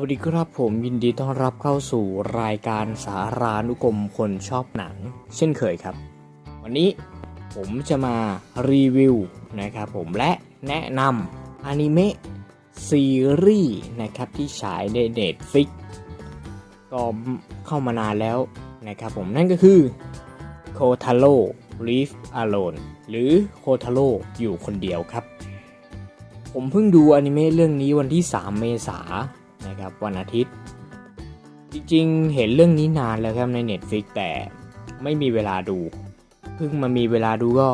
วัสดีครับผมยินดีต้อนรับเข้าสู่รายการสารานุกรมคนชอบหนัง เช่นเคยครับ วันนี้ผมจะมารีวิวนะครับผมและแนะนำอนิเมะซีรีส์นะครับที่ฉายใน Netflix ก็เข้ามานานแล้วนะครับผมนั่นก็คือโคทาโร่ Live Alone หรือโคทาโร่อยู่คนเดียวครับ ผมเพิ่งดูอนิเมะเรื่องนี้วันที่ 3 เมษาย นะครับวันอาทิตย์ จริงๆ เห็นเรื่องนี้นานแล้วครับใน Netflix แต่ไม่มีเวลาดูเพิ่งมามีเวลาดูก็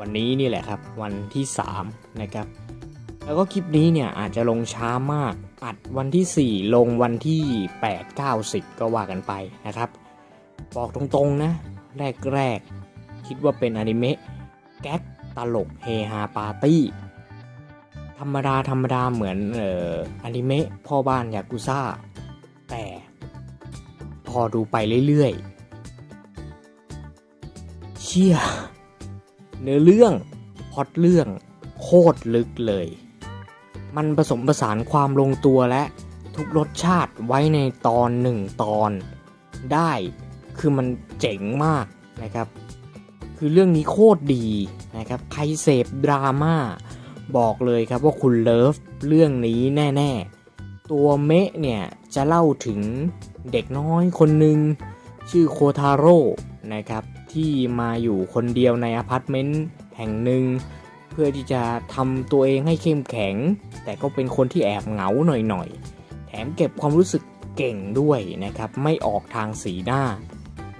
วันนี้นี่แหละครับ วันที่ 3 นะครับ แล้วก็คลิปนี้เนี่ยอาจจะลงช้ามากอัดวันที่ 4 ลงวันที่ 8 9 10 ก็ว่ากันไปนะครับ บอกตรงๆนะ แรกๆ คิดว่าเป็นอนิเมะแก๊กตลกเฮฮาปาร์ตี้ ธรรมดาธรรมดาเหมือนเอ่ออนิเมะพ่อบ้านยากุซ่า แต่พอดูไปเรื่อยๆ เชี่ย เนื้อเรื่องพอตเรื่องโคตรลึกเลย มันผสมผสานความลงตัวและทุกรสชาติไว้ในตอนหนึ่งตอนได้คือมันเจ๋งมากนะครับ คือเรื่องนี้โคตรดีนะครับ ใครเสพดราม่า บอกเลยครับว่าคุณเลิฟเรื่องนี้แน่ๆ ตัวเมะเนี่ยจะเล่าถึงเด็กน้อยคนหนึ่งชื่อโคทาโร่นะครับ ที่มาอยู่คนเดียวในอพาร์ตเมนต์แห่งหนึ่ง เพื่อที่จะทำตัวเองให้เข้มแข็ง แต่ก็เป็นคนที่แอบเหงาหน่อยๆ แถมเก็บความรู้สึกเก่งด้วยนะครับ ไม่ออกทางสีหน้า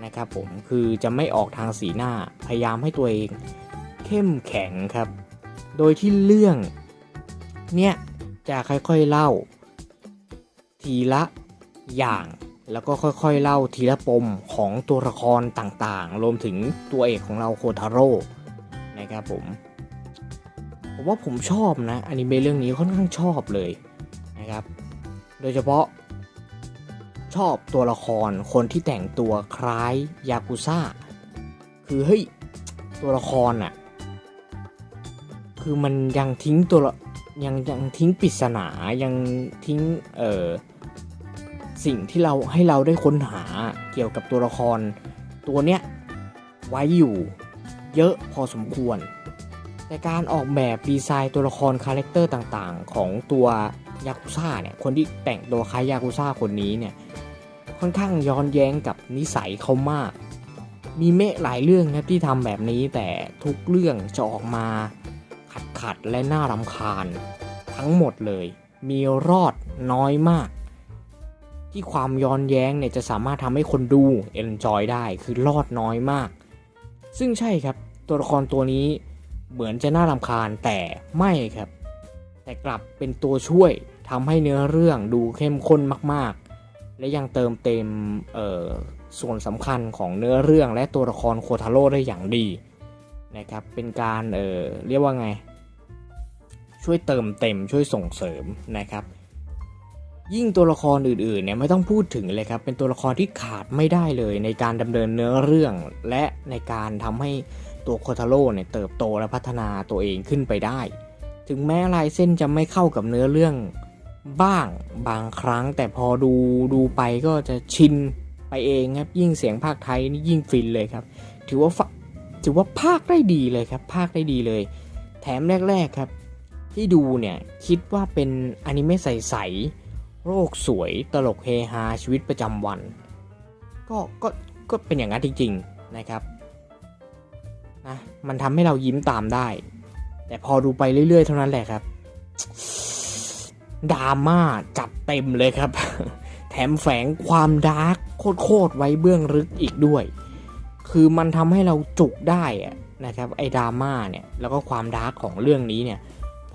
นะครับผมคือจะไม่ออกทางสีหน้าพยายามให้ตัวเอง เข้มแข็งครับ โดยที่เรื่องเนี่ยจะค่อยๆเล่า ทีละอย่างแล้วก็ค่อยๆเล่าทีละปมของตัวละครต่างๆ รวมถึงตัวเอกของเราโคทาโร่นะครับผม ผมว่าผมชอบนะอนิเมะเรื่องนี้ค่อนข้างชอบเลยนะครับ โดยเฉพาะ ชอบตัวละครคนที่แต่งตัวคล้ายยากุซ่า คือเฮ้ยตัวละครอะ คือมันยังทิ้งตัวละยังยังทิ้งปริศนายังทิ้งเอ่อสิ่งที่เราให้เราได้ค้นหาเกี่ยวกับตัวละคร ตัวเนี้ยไว้อยู่เยอะพอสมควร แต่การออกแบบดีไซน์ตัวละครคาแรคเตอร์ต่างๆ ของตัวยากุซ่าเนี่ยคนที่แต่งตัวคล้ายยากุซ่าคนนี้เนี่ยค่อนข้างย้อนแย้งกับนิสัยเขามาก มีเมะหลายเรื่องครับที่ทำแบบนี้แต่ทุกเรื่องจะออกมา ขัดและน่ารำคาญ ทั้งหมดเลย มีรอดน้อยมาก ที่ความย้อนแย้งเนี่ยจะสามารถทำให้คนดูเอนจอยได้คือรอดน้อยมาก ซึ่งใช่ครับตัวละครตัวนี้เหมือนจะน่ารำคาญแต่ไม่ครับ แต่กลับเป็นตัวช่วยทำให้เนื้อเรื่องดูเข้มข้นมากๆ และยังเติมเต็มส่วนสำคัญของเนื้อเรื่องและตัวละครโคทาโร่ได้อย่างดีนะครับเป็นการเเรียกว่าไง ช่วยเติมเต็มช่วยส่งเสริมนะครับ ยิ่งตัวละครอื่นๆเนี่ยไม่ต้องพูดถึงเลยครับ เป็นตัวละครที่ขาดไม่ได้เลยในการดำเนินเนื้อเรื่อง และในการทำให้ตัวโคทาโร่เนี่ยเติบโตและพัฒนาตัวเองขึ้นไปได้ ถึงแม้ลายเส้นจะไม่เข้ากับเนื้อเรื่องบ้างบางครั้ง แต่พอดูดูไปก็จะชินไปเองครับ ยิ่งเสียงภาคไทยนี่ยิ่งฟินเลยครับ ถือว่าถือว่าภาคได้ดีเลยครับ ภาคได้ดีเลย แถมแรก ๆครับ ที่ดูเนี่ยคิดว่าเป็นอนิเมะใสๆโรคสวยตลกเฮฮาชีวิตประจำวัน ก็ก็ก็เป็นอย่างนั้นจริง ๆนะครับนะมันทำให้เรายิ้มตามได้ แต่พอดูไปเรื่อยๆ เท่านั้นแหละครับดราม่าจัดเต็มเลยครับ แถมแฝงความดาร์กโคตรๆไว้เบื้องลึกอีกด้วย คือมันทำให้เราจุกได้อะนะครับไอ้ดราม่าเนี่ยแล้วก็ความดาร์กของเรื่องนี้เนี่ย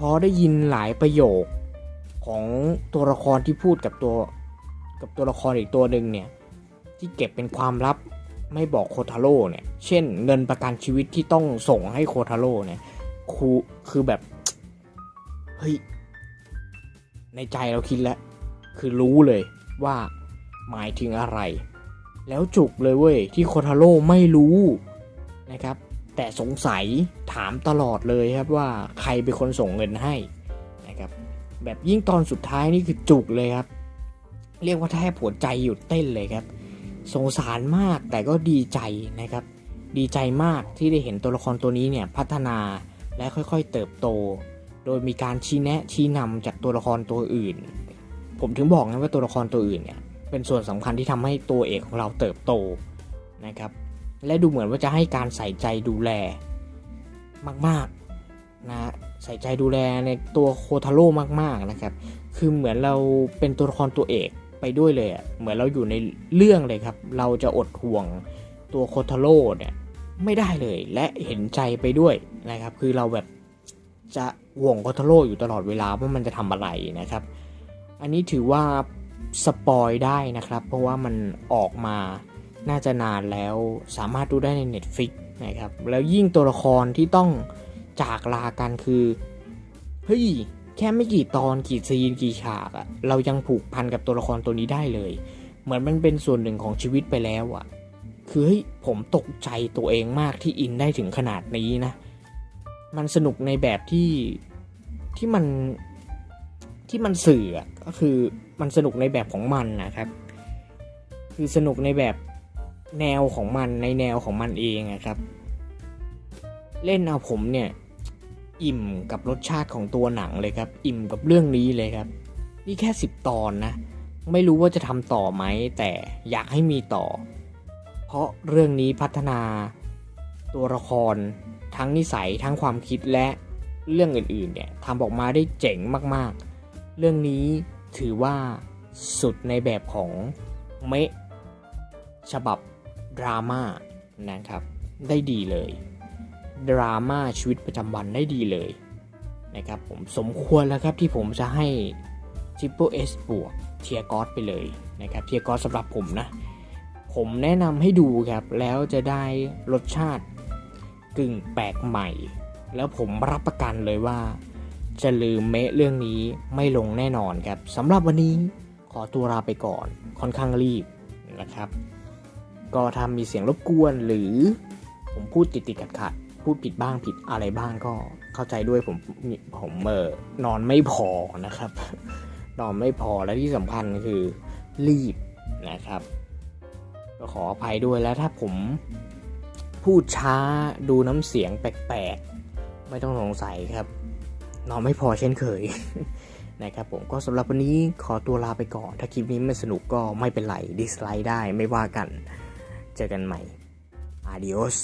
พอได้ยินหลายประโยคของตัวละครที่พูดกับตัวกับตัวละครอีกตัวหนึ่งเนี่ยที่เก็บเป็นความลับไม่บอกโคทาโร่เนี่ย เช่น เงินประกันชีวิตที่ต้องส่งให้โคทาโร่เนี่ยคือคือแบบ เฮ้ย ในใจเราคิดแล้ว คือรู้เลยว่าหมายถึงอะไร แล้วจุกเลยเว้ย ที่โคทาโร่ไม่รู้นะครับ แต่สงสัยถามตลอดเลยครับว่าใครเป็นคนส่งเงินให้นะครับแบบยิ่งตอนสุดท้ายนี่คือจุกเลยครับ เรียกว่าแทบหัวใจหยุดเต้นเลยครับ สงสารมากแต่ก็ดีใจนะครับ ดีใจมากที่ได้เห็นตัวละครตัวนี้เนี่ยพัฒนาและค่อยๆเติบโต โดยมีการชี้แนะชี้นำจากตัวละครตัวอื่น ผมถึงบอกนะว่าตัวละครตัวอื่นเนี่ยเป็นส่วนสำคัญที่ทำให้ตัวเอกของเราเติบโตนะครับ และดูเหมือนว่าจะให้การใส่ใจดูแลมากๆนะใส่ใจดูแลในตัวโคทาโร่มากๆนะครับ คือเหมือนเราเป็นตัวละครตัวเอกไปด้วยเลยอะเหมือนเราอยู่ในเรื่องเลยครับ เราจะอดห่วงตัวโคทาโร่เนี่ยไม่ได้เลยและเห็นใจไปด้วยนะครับ คือเราแบบจะห่วงโคทาโร่อยู่ตลอดเวลาว่ามันจะทำอะไรนะครับ อันนี้ถือว่าสปอยได้นะครับ เพราะว่ามันออกมา น่าจะนานแล้วสามารถดูได้ใน Netflix นะครับแล้วยิ่งตัวละครที่ต้องจากลากันคือเฮ้ยแค่ไม่กี่ตอนกี่ซีนกี่ฉากอะเรายังผูกพันกับตัวละครตัวนี้ได้เลย เหมือนมันเป็นส่วนหนึ่งของชีวิตไปแล้วอะคือเฮ้ยผมตกใจตัวเองมากที่อินได้ถึงขนาดนี้นะ มันสนุกในแบบที่ที่มันที่มันสื่อก็คือมันสนุกในแบบของมันนะครับ คือสนุกในแบบ แนวของมันในแนวของมันเองอะครับ เล่นเอาผมเนี่ย อิ่มกับรสชาติของตัวหนังเลยครับ อิ่มกับเรื่องนี้เลยครับ นี่แค่ 10 ตอนนะ ไม่รู้ว่าจะทำต่อไหม แต่อยากให้มีต่อ เพราะเรื่องนี้พัฒนาตัวละคร ทั้งนิสัยทั้งความคิดและเรื่องอื่นๆเนี่ยทำออกมาได้เจ๋งมากๆ เรื่องนี้ถือว่าสุดในแบบของเมะฉบับ ดราม่านะครับ ได้ดีเลย ดราม่าชีวิตประจำวันได้ดีเลยนะครับผมสมควรแล้วครับที่ผมจะให้ Triple S บวกเทียกอสไปเลยนะครับเทียกอสสำหรับผมนะ ผมแนะนำให้ดูครับ แล้วจะได้รสชาติกึ่งแปลกใหม่ แล้วผมรับประกันเลยว่า จะลืมเมะเรื่องนี้ไม่ลงแน่นอนครับสำหรับวันนี้ขอตัวลาไปก่อนค่อนข้างรีบนะครับ ก็ถ้ามีเสียงรบกวนหรือผมพูดติดติดขัดขัดๆพูดผิดบ้างผิดอะไรบ้างก็เข้าใจด้วยผมผมเออนอนไม่พอนะครับ นอนไม่พอและที่สำคัญคือรีบนะครับ ก็ขออภัยด้วยแล้วถ้าผมพูดช้าดูน้ำเสียงแปลกๆ ไม่ต้องสงสัยครับ นอนไม่พอเช่นเคยนะครับผมก็สำหรับวันนี้ขอตัวลาไปก่อน ถ้าคลิปนี้ไม่สนุกก็ไม่เป็นไรดิสไลค์ได้ไม่ว่ากัน เจอกันใหม่ adios